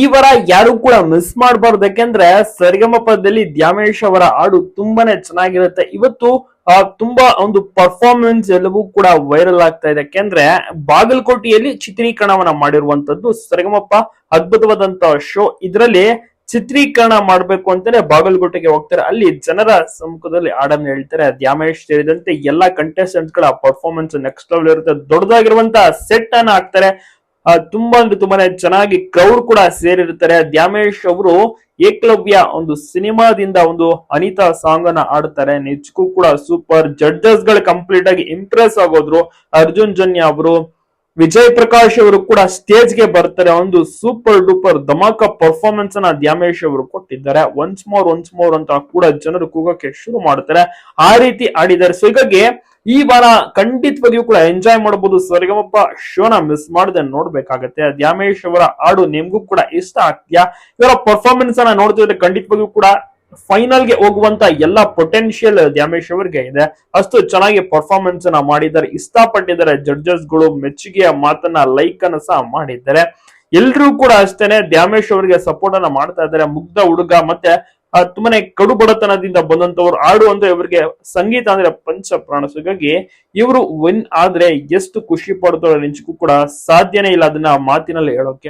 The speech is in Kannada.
ಈ ವಾರ ಯಾರು ಕೂಡ ಮಿಸ್ ಮಾಡಬಾರ್ದು. ಯಾಕೆಂದ್ರೆ ಸರಿಗಮಪದಲ್ಲಿ ದ್ಯಾಮೇಶ್ ಅವರ ಹಾಡು ತುಂಬಾನೇ ಚೆನ್ನಾಗಿರುತ್ತೆ. ಇವತ್ತು ತುಂಬಾ ಒಂದು ಪರ್ಫಾರ್ಮೆನ್ಸ್ ಎಲ್ಲವೂ ಕೂಡ ವೈರಲ್ ಆಗ್ತಾ ಇದೆ. ಯಾಕೆಂದ್ರೆ ಬಾಗಲಕೋಟೆಯಲ್ಲಿ ಚಿತ್ರೀಕರಣವನ್ನ ಮಾಡಿರುವಂತದ್ದು ಸರಿಗಮಪ್ಪ ಅದ್ಭುತವಾದಂತಹ ಶೋ ಇದರಲ್ಲಿ ಚಿತ್ರೀಕರಣ ಮಾಡ್ಬೇಕು ಅಂತಾನೆ ಬಾಗಲಕೋಟೆಗೆ ಹೋಗ್ತಾರೆ. ಅಲ್ಲಿ ಜನರ ಸಮ್ಮುಖದಲ್ಲಿ ಹಾಡನ್ನು ಹೇಳ್ತಾರೆ. ದ್ಯಾಮೇಶ್ ಸೇರಿದಂತೆ ಎಲ್ಲಾ ಕಂಟೆಸ್ಟೆಂಟ್ಸ್ಗಳ ಪರ್ಫಾರ್ಮೆನ್ಸ್ ನೆಕ್ಸ್ಟ್ ಲೆವೆಲ್ ಇರುತ್ತೆ. ದೊಡ್ಡದಾಗಿರುವಂತಹ ಸೆಟ್ ಅನ್ನ ಹಾಕ್ತಾರೆ. ತುಂಬಾ ಅಂದ್ರೆ ತುಂಬಾನೇ ಚೆನ್ನಾಗಿ ಕ್ರೌಡ್ ಕೂಡ ಸೇರಿರ್ತಾರೆ ದ್ಯಾಮೇಶ್ ಅವರು ಏಕಲವ್ಯ ಒಂದು ಸಿನಿಮಾದಿಂದ ಒಂದು ಅನಿತಾ ಸಾಂಗ್ ಅನ್ನ ಆಡ್ತಾರೆ ನಿಜಕ್ಕೂ ಕೂಡ ಸೂಪರ್ ಜಡ್ಜಸ್ಗಳು ಕಂಪ್ಲೀಟ್ ಆಗಿ ಇಂಪ್ರೆಸ್ ಆಗೋದ್ರು. ಅರ್ಜುನ್ ಜನ್ಯ ಅವರು, ವಿಜಯ್ ಪ್ರಕಾಶ್ ಅವರು ಕೂಡ ಸ್ಟೇಜ್ಗೆ ಬರ್ತಾರೆ. ಒಂದು ಸೂಪರ್ ಡೂಪರ್ ಧಮಾಕ ಪರ್ಫಾರ್ಮೆನ್ಸ್ ಅನ್ನ ದ್ಯಾಮೇಶ್ ಅವರು ಕೊಟ್ಟಿದ್ದಾರೆ. ಒನ್ಸ್ ಮೋರ್ ಒನ್ಸ್ ಮೋರ್ ಅಂತ ಕೂಡ ಜನರು ಕೂಗಕ್ಕೆ ಶುರು ಮಾಡ್ತಾರೆ. ಆ ರೀತಿ ಆಡಿದ್ದಾರೆ ಸೊ ಹೀಗಾಗಿ ಈ ವಾರ ಖಂಡಿತವಾಗಿಯೂ ಕೂಡ ಎಂಜಾಯ್ ಮಾಡಬಹುದು ಸರಿಗಮಪ್ಪ ಶೋನ ಮಿಸ್ ಮಾಡದೆ ನೋಡ್ಬೇಕಾಗತ್ತೆ. ದ್ಯಾಮೇಶ್ ಅವರ ಹಾಡು ನಿಮ್ಗೂ ಕೂಡ ಇಷ್ಟ ಆಗ್ತೀಯಾ? ಇವರ ಪರ್ಫಾರ್ಮೆನ್ಸ್ ಅನ್ನ ನೋಡ್ತಿದ್ರೆ ಖಂಡಿತವಾಗಿಯೂ ಕೂಡ ಫೈನಲ್ಗೆ ಹೋಗುವಂತ ಎಲ್ಲ ಪೊಟೆನ್ಶಿಯಲ್ ದ್ಯಾಮೇಶ್ ಅವರಿಗೆ ಇದೆ. ಅಷ್ಟು ಚೆನ್ನಾಗಿ ಪರ್ಫಾರ್ಮೆನ್ಸ್ ಅನ್ನ ಮಾಡಿದ್ದಾರೆ. ಇಷ್ಟಪಟ್ಟಿದ್ದಾರೆ ಜಡ್ಜಸ್ಗಳು ಮೆಚ್ಚುಗೆಯ ಮಾತನ್ನ ಲೈಕ್ ಅನ್ನ ಸಹ ಮಾಡಿದ್ದಾರೆ. ಎಲ್ರೂ ಕೂಡ ಅಷ್ಟೇನೆ ದ್ಯಾಮೇಶ್ ಅವರಿಗೆ ಸಪೋರ್ಟ್ ಅನ್ನ ಮಾಡ್ತಾ ಇದ್ದಾರೆ. ಮುಗ್ಧ ಹುಡುಗ ಮತ್ತೆ ತುಂಬಾನೇ ಕಡು ಬಡತನದಿಂದ ಬಂದಂತವ್ರು ಹಾಡು ಅಂದ್ರೆ ಇವರಿಗೆ ಸಂಗೀತ ಅಂದ್ರೆ ಪಂಚ ಪ್ರಾಣ ಹಾಗಾಗಿ ಇವರು ವಿನ್ ಆದ್ರೆ ಎಷ್ಟು ಖುಷಿ ಪಡ್ತಾರೆ ನಿಜಕ್ಕೂ ಕೂಡ ಸಾಧ್ಯನೇ ಇಲ್ಲ ಅದನ್ನ ಮಾತಿನಲ್ಲಿ ಹೇಳೋಕೆ.